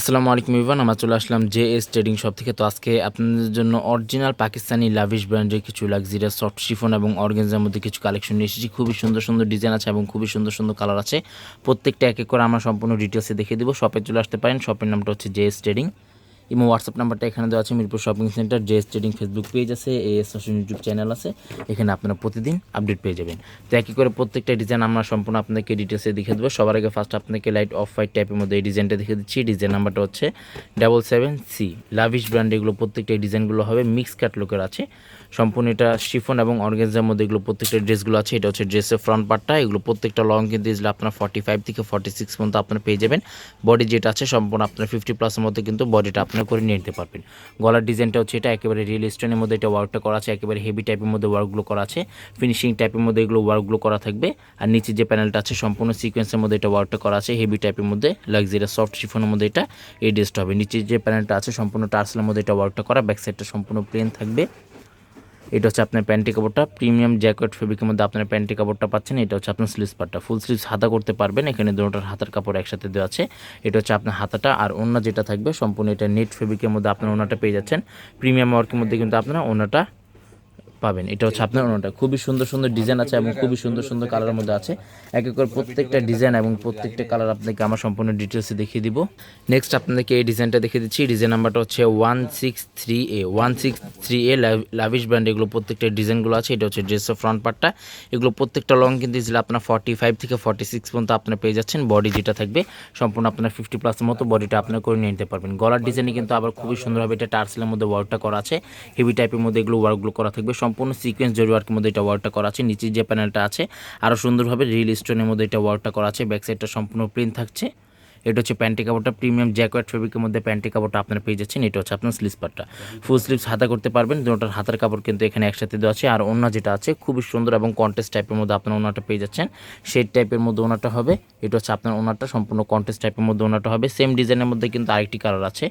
আসসালামু আলাইকুম ইভান আমরা চলে আসলাম জে এস ট্রেডিং শপ থেকে। তো আজকে আপনাদের জন্য অরিজিনাল পাকিস্তানি লাভিশ ব্র্যান্ডের কিছু লাক্সারিয়াস সফট শিফন এবং অর্গেনজার মধ্যে কিছু কালেকশন নিয়ে এসেছি। খুবই সুন্দর সুন্দর ডিজাইন আছে এবং খুবই সুন্দর সুন্দর কালার আছে। প্রত্যেকটা এক এক করে আমরা সম্পূর্ণ ডিটেলসে দেখিয়ে দেবো। শপে চলে আসতে পারেন। শপের নামটা হচ্ছে জে এস ট্রেডিং এবং হোয়াটসঅ্যাপ নাম্বারটা এখানে দেওয়া আছে, Mirpur shopping centre J S trading Facebook page আছে এ এস ইউটিউব চ্যানেল আছে, এখানে আপনারা প্রতিদিন আপডেট পেয়ে যাবেন। তো একই করে প্রত্যেকটা ডিজাইন আমরা সম্পূর্ণ আপনাকে ডিটেলসে দেখে দেবো। সবার আগে ফার্স্ট আপনাকে লাইট অফ হোয়াইট টাইপের মধ্যে এই ডিজাইনটা দেখে দিচ্ছি। ডিজাইন নাম্বারটা হচ্ছে double seven C lavish brand এগুলো প্রত্যেকটা ডিজাইনগুলো হবে মিক্স ক্যাটলকের আছে। সম্পূর্ণ এটা শিফন এবং অর্গেনজার মধ্যে এগুলো প্রত্যেকটা ড্রেসগুলো আছে। এটা হচ্ছে ড্রেসের ফ্রন্ট পার্টটা এগুলো প্রত্যেকটা লং কিন্তু ইজলে আপনার ফর্টি ফাইভ থেকে ফর্টি সিক্স পর্যন্ত আপনারা পেয়ে যাবেন। বডি যেটা আছে সম্পূর্ণ আপনার ফিফটি প্লাসের মধ্যে কিন্তু বডিটা আপনার করে নিয়ে নিতে পারবেন। গলার ডিজাইনটা হচ্ছে এটা, একেবারে রিয়েল স্টোনের মধ্যে এটা ওয়ার্কটা করা আছে, একেবারে হেভি টাইপের মধ্যে ওয়ার্কগুলো করা আছে। ফিনিশিং টাইপের মধ্যে এগুলো ওয়ার্কগুলো করা থাকবে। আর নিচে যে প্যানেলটা আছে সম্পূর্ণ সিকোয়েন্সের মধ্যে এটা ওয়ার্কটা করা আছে। হেভি টাইপের মধ্যে লাক্সারিয়াস সফট শিফনের মধ্যে এটা এই ড্রেসটা হবে। নিচে যে প্যানেলটা আছে সম্পূর্ণ টার্সেলের মধ্যে এটা ওয়ার্কটা করা। ব্যাক সাইডটা সম্পূর্ণ প্লেন থাকবে। এটা হচ্ছে আপনার প্যান্টি কাপড়টা, প্রিমিয়াম জ্যাকেট ফেব্রিকের মধ্যে আপনার প্যান্টি কাপড়টা পাচ্ছেন, এটা হচ্ছে আপনার স্লিভস পার্টটা ফুল স্লিভস হাতা করতে পারবেন, এখানে দুটোটার হাতার কাপড় একসাথে দেওয়া আছে। এটা হচ্ছে আপনার হাতাটা, আর ওনা যেটা থাকবে সম্পূর্ণ এটা নেট ফেব্রিকের মধ্যে আপনার ওনাটা পেয়ে যাচ্ছেন। প্রিমিয়াম ওয়ার্কের মধ্যে কিন্তু আপনারা ওনাটা পাবেন। এটা হচ্ছে আপনার ওনাটা খুবই সুন্দর সুন্দর ডিজাইন আছে এবং খুবই সুন্দর সুন্দর কালারের মধ্যে আছে। এক এক করে প্রত্যেকটা ডিজাইন এবং প্রত্যেকটা কালার আপনাকে আমার সম্পূর্ণ ডিটেলসে দেখিয়ে দিব। নেক্সট আপনাদেরকে এই ডিজাইনটা দেখিয়ে দিচ্ছি। ডিজাইন নাম্বারটা হচ্ছে one six three A one six three A lavish brand এগুলো প্রত্যেকটা ডিজাইনগুলো আছে। এটা হচ্ছে ড্রেসের ফ্রন্ট পার্টটা এগুলো প্রত্যেকটা লং কিন্তু ইজিলি আপনার ফর্টি ফাইভ থেকে ফর্টি সিক্স পর্যন্ত আপনার পেয়ে যাচ্ছেন। বডি যেটা থাকবে, সম্পূর্ণ আপনার ফিফটি প্লাসের মতো বডিটা আপনার করে নিয়ে নিতে পারবেন। গলার ডিজাইনে কিন্তু আবার খুবই সুন্দরভাবে এটা টার্সেলের মধ্যে ওয়ার্কটা করা আছে। হেভি টাইপের মধ্যে এগুলো ওয়ার্কগুলো করা থাকবে। সম্পূর্ণ সিকোয়েন্স জরি ওয়ার্কের মধ্যে এটা ওয়ার্কটা করা আছে নিচে যে প্যানেলটা আছে আরও সুন্দরভাবে রিল স্টোনের মধ্যে এটা ওয়ার্কটা করা আছে ব্যাক সাইডটা সম্পূর্ণ প্রিন্ট থাকছে। এটা হচ্ছে প্যান্টি কাপড়টা, প্রিমিয়াম জ্যাকোয়াট ফেব্রিকের মধ্যে প্যান্টি কাপড়টা আপনারা পেয়ে যাচ্ছেন, এটা হচ্ছে আপনার স্লিভস পার্টটা ফুল স্লিভস হাতা করতে পারবেন দুটোটার হাতার কাপড় কিন্তু এখানে একসাথে দেওয়া আছে। আর ওনা যেটা আছে, খুবই সুন্দর এবং কন্টেস্ট টাইপের মধ্যে আপনার ওনাটা পেয়ে যাচ্ছেন। শেড টাইপের মধ্যে ওনাটা হবে, এটা হচ্ছে আপনার ওনাটা সম্পূর্ণ কন্টেস্ট টাইপের মধ্যে ওনাটা হবে। সেম ডিজাইনের মধ্যে কিন্তু আরেকটি কালার আছে।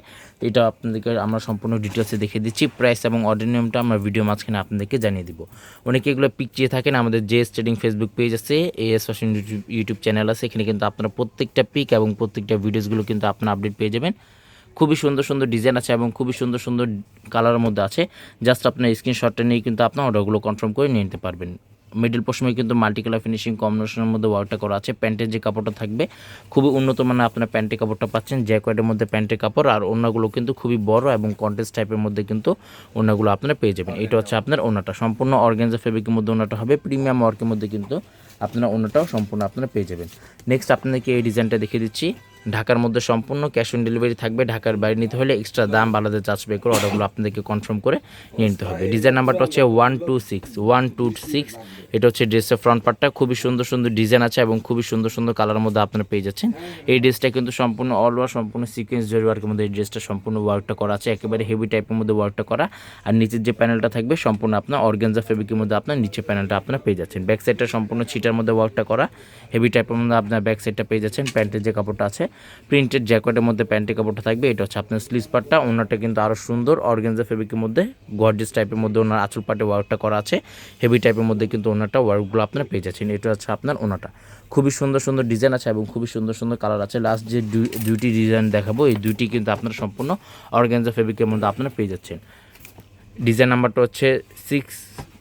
এটা আপনাদেরকে আমরা সম্পূর্ণ ডিটেলসে দেখিয়ে দিচ্ছি। প্রাইস এবং অর্ডার নিয়মটা আমরা ভিডিও মাঝখানে আপনাদেরকে জানিয়ে দিব। অনেকে এগুলো পিক চেয়ে থাকেন, আমাদের যে ট্রেডিং ফেসবুক পেজ আছে এএস ফ্যাশন ইউটিউব চ্যানেল আছে। এখানে কিন্তু আপনারা প্রত্যেকটা পিক এবং প্রত্যেকটা ভিডিওসগুলো কিন্তু আপনারা আপডেট পেয়ে যাবেন। খুবই সুন্দর সুন্দর ডিজাইন আছে এবং খুবই সুন্দর সুন্দর কালারের মধ্যে আছে। জাস্ট আপনার স্ক্রিনশটটা নিয়ে কিন্তু আপনার অর্ডারগুলো কনফার্ম করে নিয়ে নিতে পারবেন। মিডল পশমে কিন্তু মাল্টি কালার ফিনিশিং কম্বিনেশনের মধ্যে ওয়ার্কটা করা আছে। প্যান্টের যে কাপড়টা থাকবে, খুবই উন্নত মানের আপনার প্যান্টের কাপড়টা পাচ্ছেন। জ্যাকোয়ার্ডের মধ্যে প্যান্টের কাপড় আর ওনাগুলো কিন্তু খুবই বড় এবং কন্টেস্ট টাইপের মধ্যে কিন্তু ওনাগুলো আপনারা পেয়ে যাবেন। এটা হচ্ছে আপনার ওনাটা সম্পূর্ণ অর্গেনজা ফেব্রিকের মধ্যে ওনাটা হবে। প্রিমিয়াম ওয়ার্কের মধ্যে কিন্তু আপনারা ওনাটাও সম্পূর্ণ আপনারা পেয়ে যাবেন। নেক্সট আপনাদেরকে এই ডিজাইনটা দেখিয়ে দিচ্ছি। ঢাকার মধ্যে সম্পূর্ণ ক্যাশ অন ডেলিভারি থাকবে। ঢাকার বাইরে নিতে হলে এক্সট্রা দাম আলাদা চার্জ পে করে অর্ডারগুলো আপনাদেরকে কনফার্ম করে নিয়ে নিতে হবে। ডিজাইন নাম্বারটা হচ্ছে one two six one two six এটা হচ্ছে ড্রেসের ফ্রন্ট পার্টটা খুবই সুন্দর সুন্দর ডিজাইন আছে এবং খুবই সুন্দর সুন্দর কালারের মধ্যে আপনারা পেয়ে যাচ্ছেন। এই ড্রেসটা কিন্তু সম্পূর্ণ অল ওভার সম্পূর্ণ সিকোয়েন্স জরি ওয়ার্কের মধ্যে এই ড্রেসটা সম্পূর্ণ ওয়ার্কটা করা আছে। একেবারে হেভি টাইপের মধ্যে ওয়ার্কটা করা। আর নিচের যে প্যানেলটা থাকবে, সম্পূর্ণ আপনার অর্গেনজা ফেব্রিকের মধ্যে আপনার নিচে প্যানেলটা আপনারা পেয়ে যাচ্ছেন। ব্যাক সাইডটা সম্পূর্ণ ছিটার মধ্যে ওয়ার্কটা করা। হেভি টাইপের মধ্যে আপনার ব্যাক সাইডটা পেয়ে যাচ্ছেন। প্যান্টের যে কাপড়টা আছে প্রিন্টেড জ্যাকেটের মধ্যে প্যান্টের কাপড়টা থাকবে, এটা হচ্ছে আপনার স্লিভস পার্টটা ওনারটা কিন্তু আরও সুন্দর, অর্গেনজা ফেব্রিকের মধ্যে গর্জিয়াস টাইপের মধ্যে ওনার আঁচল পাটে ওয়ার্কটা করা আছে। হেভি টাইপের মধ্যে কিন্তু ওনারটা ওয়ার্কগুলো আপনারা পেয়ে যাচ্ছেন, এটা হচ্ছে আপনার ওনাটা। খুবই সুন্দর সুন্দর ডিজাইন আছে এবং খুবই সুন্দর সুন্দর কালার আছে। লাস্ট যে দুই- দুইটি ডিজাইন দেখাবো, এই দুইটি কিন্তু আপনার সম্পূর্ণ অর্গেনজা ফেব্রিকের মধ্যে আপনারা পেয়ে যাচ্ছেন। ডিজাইন নাম্বারটা হচ্ছে সিক্স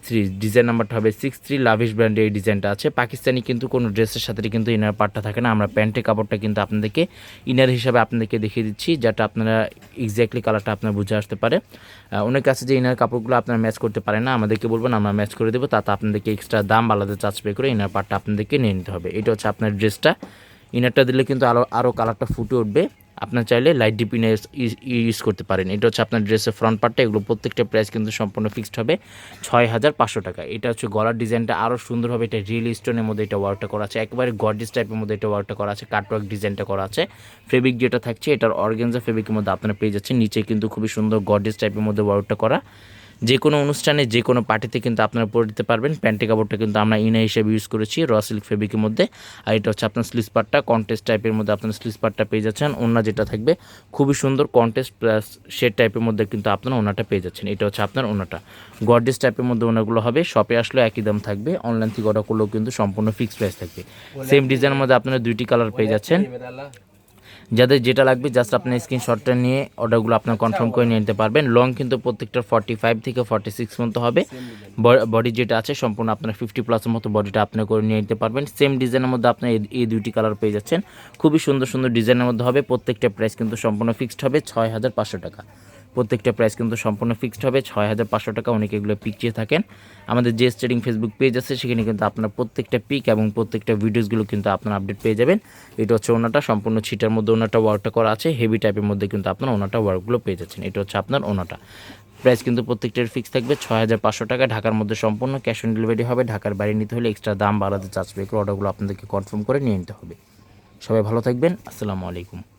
থ্রি ডিজাইন নাম্বারটা হবে সিক্স থ্রি লাভিশ ব্র্যান্ডের এই ডিজাইনটা আছে। পাকিস্তানি কিন্তু কোনো ড্রেসের সাথে কিন্তু ইনার পার্টটা থাকে না। আমরা প্যান্টের কাপড়টা কিন্তু আপনাদেরকে ইনার হিসাবে আপনাদেরকে দেখিয়ে দিচ্ছি যেটা আপনারা এক্স্যাক্টলি কালারটা আপনার বুঝে আসতে পারে। অনেক কাছে যে ইনার কাপড়গুলো আপনারা ম্যাচ করতে পারে না। আমাদেরকে বলবেন, আমরা ম্যাচ করে দেবো, তাতে আপনাদেরকে এক্সট্রা দাম, আলাদা চার্জ পে করে ইনার পার্টটা আপনাদেরকে নিয়ে নিতে হবে। এটা হচ্ছে আপনার ড্রেসটা ইনারটা দিলে কিন্তু আরও আরও কালারটা ফুটে উঠবে। আপনার চাইলে লাইট ডিপ ইনার ইউজ করতে পারেন। এটা হচ্ছে আপনার ড্রেসের ফ্রন্ট পার্টটা এগুলো প্রত্যেকটা প্রাইস কিন্তু সম্পূর্ণ ফিক্সড হবে ছয় হাজার পাঁচশো টাকা। এটা হচ্ছে গলার ডিজাইনটা আরও সুন্দরভাবে এটা রিয়েল স্টোনের মধ্যে এটা ওয়ার্কটা করা আছে, একবারে গডিস টাইপের মধ্যে এটা ওয়ার্কটা করা আছে কাটওয়ার্ক ডিজাইনটা করা আছে। ফেব্রিক যেটা থাকছে, এটার অর্গেনজা ফেব্রিকের মধ্যে আপনারা পেয়ে যাচ্ছেন, নিচে কিন্তু খুবই সুন্দর গডিস টাইপের মধ্যে ওয়ার্কটা করা। যে কোনো অনুষ্ঠানে যে কোনো পার্টিতে কিন্তু আপনারা পরে দিতে পারবেন। প্যান্টি কাপড়টা কিন্তু আমরা ইনা হিসেবে ইউজ করেছি র সিল্ক ফেব্রিকের মধ্যে। আর এটা হচ্ছে আপনার স্লিস পার্টটা কন্টেস্ট টাইপের মধ্যে আপনার স্লিস পার্টটা পেয়ে যাচ্ছেন। অন্য যেটা থাকবে খুবই সুন্দর কন্টেস্ট প্লাস শেড টাইপের মধ্যে কিন্তু আপনার ওনাটা পেয়ে যাচ্ছেন। এটা হচ্ছে আপনার ওনাটা গর্ডেস টাইপের মধ্যে ওনাগুলো হবে। শপে আসলে একই দাম থাকবে। অনলাইন থেকে অর্ডার করলেও কিন্তু সম্পূর্ণ ফিক্সড প্রাইস থাকবে। সেম ডিজাইনের মধ্যে আপনারা দুইটি কালার পেয়ে যাচ্ছেন। যাদের যেটা লাগবে জাস্ট আপনার স্ক্রিনশটটা নিয়ে অর্ডারগুলো আপনার কনফার্ম করে নিয়ে নিতে পারবেন। লং কিন্তু প্রত্যেকটা ফর্টি ফাইভ থেকে ফর্টি সিক্স পর্যন্ত হবে বডি যেটা আছে, সম্পূর্ণ আপনার ফিফটি প্লাসের মতো বডিটা আপনি করে নিয়ে নিতে পারবেন। সেম ডিজাইনের মধ্যে আপনি এই দুইটি কালার পেয়ে যাচ্ছেন। খুবই সুন্দর সুন্দর ডিজাইনের মধ্যে হবে। প্রত্যেকটা প্রাইস কিন্তু সম্পূর্ণ ফিক্সড হবে ছয় হাজার পাঁচশো টাকা। প্রত্যেকটা প্রাইস কিন্তু সম্পূর্ণ ফিক্সড হবে। ছয় হাজার পাঁচশো টাকা অনেকে এগুলো পিক থাকেন। আমাদের যে ট্রেডিং ফেসবুক পেজ আছে, সেখানে কিন্তু আপনার প্রত্যেকটা পিক এবং প্রত্যেকটা ভিডিওসগুলো কিন্তু আপনার আপডেট পেয়ে যাবেন। এটা হচ্ছে ওনাটা, সম্পূর্ণ ছিটার মধ্যে ওনাটা ওয়ার্কটা করা আছে। হেভি টাইপের মধ্যে কিন্তু আপনার ওনাটা ওয়ার্কগুলো পেয়ে যাচ্ছেন। এটা হচ্ছে আপনার ওনাটা। প্রাইস কিন্তু প্রত্যেকটার ফিক্স থাকবে। ছয় হাজার পাঁচশো টাকা ঢাকার মধ্যে সম্পূর্ণ ক্যাশ অন ডেলিভারি হবে। ঢাকার বাইরে নিতে হলে এক্সট্রা দাম বাড়াতে চার্জ পে করে অর্ডারগুলো আপনাদেরকে কনফার্ম করে নিয়ে নিতে হবে। সবাই ভালো থাকবেন। আসসালামু আলাইকুম।